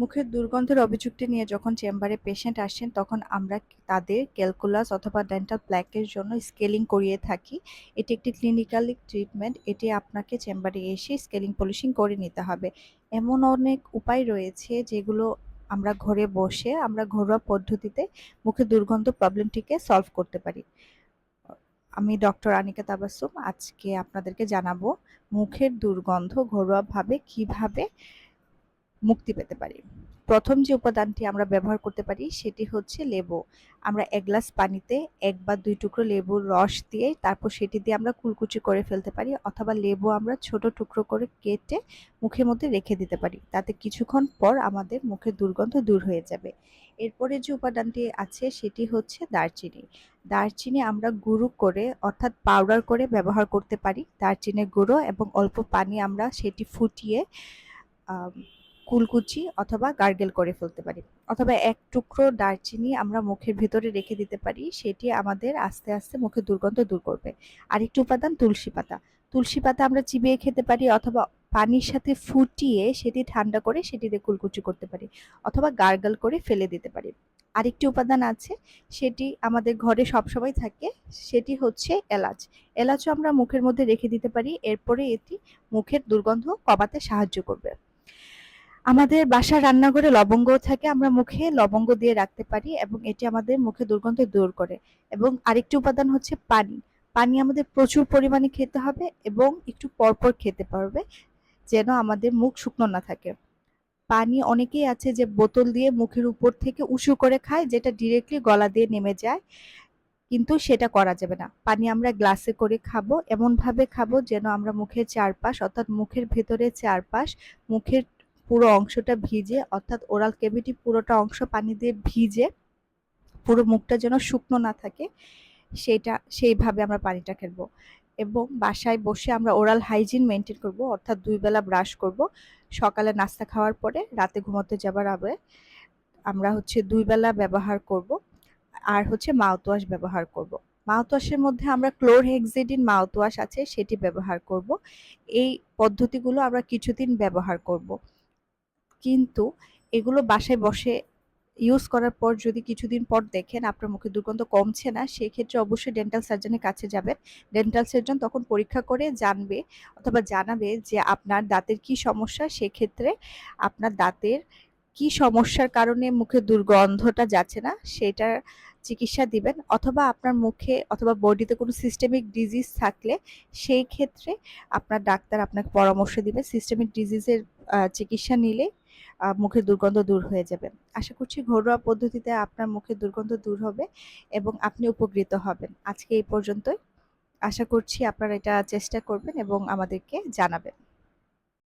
মুখের দুর্গন্ধের অভিযোগটি নিয়ে যখন চেম্বারে পেশেন্ট আসেন, তখন আমরা তাদের ক্যালকুলাস অথবা ডেন্টাল প্ল্যাকের জন্য স্কেলিং করিয়ে থাকি। এটি একটি ক্লিনিক্যালি ট্রিটমেন্ট, এটি আপনাকে চেম্বারে এসে স্কেলিং পলিশিং করে নিতে হবে। এমন অনেক উপায় রয়েছে যেগুলো আমরা ঘরে বসে, আমরা ঘরোয়া পদ্ধতিতে মুখের দুর্গন্ধ প্রবলেমটিকে সলভ করতে পারি। আমি ডক্টর আনিকা তাবাসুম আজকে আপনাদেরকে জানাব মুখের দুর্গন্ধ ঘরোয়াভাবে কীভাবে মুক্তি পেতে পারি। প্রথম যে উপাদানটি আমরা ব্যবহার করতে পারি সেটি হচ্ছে লেবু। আমরা এক গ্লাস পানিতে এক বা দুই টুকরো লেবুর রস দিয়ে তারপর সেটি দিয়ে আমরা কুলকুচি করে ফেলতে পারি অথবা লেবু আমরা ছোট টুকরো করে কেটে মুখের মধ্যে রেখে দিতে পারি। তাতে কিছুক্ষণ পর আমাদের মুখের দুর্গন্ধ দূর হয়ে যাবে। এরপরে যে উপাদানটি আছে সেটি হচ্ছে দারচিনি। দারচিনি আমরা গুঁড়ো করে অর্থাৎ পাউডার করে ব্যবহার করতে পারি। দারচিনির গুঁড়ো এবং অল্প পানি আমরা সেটি ফুটিয়ে কুলকুচি অথবা গার্গেল করে ফেলতে পারি। অথবা এক টুকরো দারচিনি আমরা মুখের ভেতরে রেখে দিতে পারি, সেটি আমাদের আস্তে আস্তে মুখের দুর্গন্ধ দূর করবে। আরেকটি উপাদান তুলসী পাতা। তুলসী পাতা আমরা চিবিয়ে খেতে পারি অথবা পানির সাথে ফুটিয়ে সেটি ঠান্ডা করে সেটি দিয়ে কুলকুচি করতে পারি অথবা গার্গল করে ফেলে দিতে পারি। আরেকটি উপাদান আছে, সেটি আমাদের ঘরে সবসময় থাকে, সেটি হচ্ছে এলাচ। এলাচও আমরা মুখের মধ্যে রেখে দিতে পারি, এরপরে এটি মুখের দুর্গন্ধ কমাতে সাহায্য করবে। আমাদের বাসার রান্নাঘরে লবঙ্গ থাকে, আমরা মুখে লবঙ্গ দিয়ে রাখতে পারি এবং এটি আমাদের মুখে দুর্গন্ধ দূর করে। এবং আরেকটি উপাদান হচ্ছে পানি। পানি আমাদের প্রচুর পরিমাণে খেতে হবে এবং একটু পরপর খেতে পারবে, যেন আমাদের মুখ শুকনো না থাকে। পানি অনেকেই আছে যে বোতল দিয়ে মুখের উপর থেকে উঁচু করে খায়, যেটা ডিরেক্টলি গলা দিয়ে নেমে যায়, কিন্তু সেটা করা যাবে না। পানি আমরা গ্লাসে করে খাব, এমনভাবে খাব যেন আমরা মুখের চারপাশ, অর্থাৎ মুখের ভেতরে চারপাশ, মুখের পুরো অংশটা ভিজে, অর্থাৎ ওরাল কেভিটি পুরোটা অংশ পানি দিয়ে ভিজে, পুরো মুখটা যেন শুকনো না থাকে সেইটা সেইভাবে আমরা পানিটা খেলব। এবং বাসায় বসে আমরা ওরাল হাইজিন মেনটেন করব, অর্থাৎ দুই বেলা ব্রাশ করব। সকালে নাস্তা খাওয়ার পরে রাতে ঘুমোতে যাবার আগে আমরা হচ্ছে দুই বেলা ব্যবহার করব, আর হচ্ছে মাউথওয়াশ ব্যবহার করব। মাউথওয়াশের মধ্যে আমরা ক্লোরহেক্সিডিন মাউথওয়াশ আছে, সেটি ব্যবহার করব। এই পদ্ধতিগুলো আমরা কিছুদিন ব্যবহার করব। কিন্তু এগুলো বাসায় বসে ইউজ করার পর যদি কিছুদিন পর দেখেন আপনার মুখে দুর্গন্ধ কমছে না সেই ক্ষেত্রে অবশ্যই ডেন্টাল সার্জনের কাছে যাবেন। ডেন্টাল সার্জন তখন পরীক্ষা করে জানবে অথবা জানাবে যে আপনার দাঁতের কি সমস্যা, সেক্ষেত্রে আপনার দাঁতের কি সমস্যার কারণে মুখে দুর্গন্ধটা যাচ্ছে না সেটা চিকিৎসা দিবেন। অথবা আপনার মুখে অথবা বডিতে কোনো সিস্টেমিক ডিজিজ থাকলে সেই ক্ষেত্রে আপনার ডাক্তার আপনাকে পরামর্শ দিবে। সিস্টেমিক ডিজিজের চিকিৎসা নিলে মুখের দুর্গন্ধ দূর হয়ে যাবে। আশা করছি ঘরোয়া পদ্ধতিতে আপনার মুখের দুর্গন্ধ দূর হবে এবং আপনি উপকৃত হবেন। আজকে এই পর্যন্তই। আশা করছি আপনারা এটা চেষ্টা করবেন এবং আমাদেরকে জানাবেন।